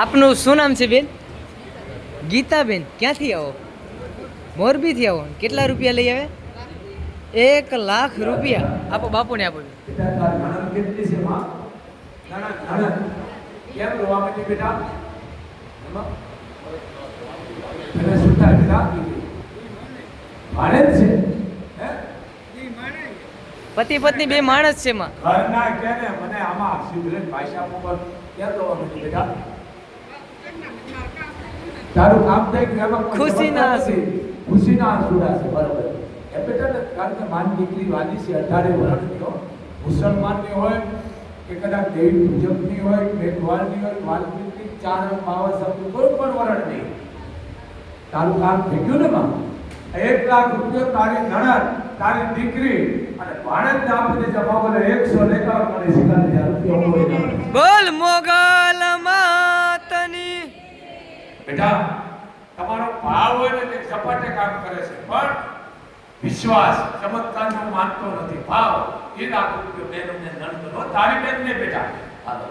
આપનું શું નામ છે બેન? ગીતાબેન. ક્યાંથી આવો? મોરબીથી આવો. કેટલા રૂપિયા લઈ આવે? એક લાખ રૂપિયા. આપો બાપુને આપો. પતિ પત્ની બે માણસ છે માં ઘરના કે મને આમાં સિગરેટ ભાષા ઉપર ક્યાં રોવા બેટા? તારું કામ થાય કે એમાં કોઈ ખુશીના આંસુ. ખુશીના આંસુડા છે બરોબર. એ બેટા કારણ કે માન દીકરી વાલી છે અઢારે વર્ષની મુસલમાનની હોય કે કદાચ દેવી પૂજકની હોય મેઘવાલની હોય વાલ્મીકી ચાર પાવર શબ્દ કોઈ પણ વરણ નહીં તારું કામ થઈ ગયું ને માં? એક લાખ રૂપિયો તારી નણદ તારી દીકરી અને ભાણેજને આપી જમા બોલે એકસો એકાવન મને શીખાડી ના. બોલ મોગલ. બેટા, તમારો ભાવ હોય ને તે ઝપાટે કામ કરે છે. પણ વિશ્વાસ, ચમત્કારનો માનતો નથી. ભાવ, એ રાખું કે બેન બેનને, નણંદનો, તારી બેન ને બેટા. હાલો.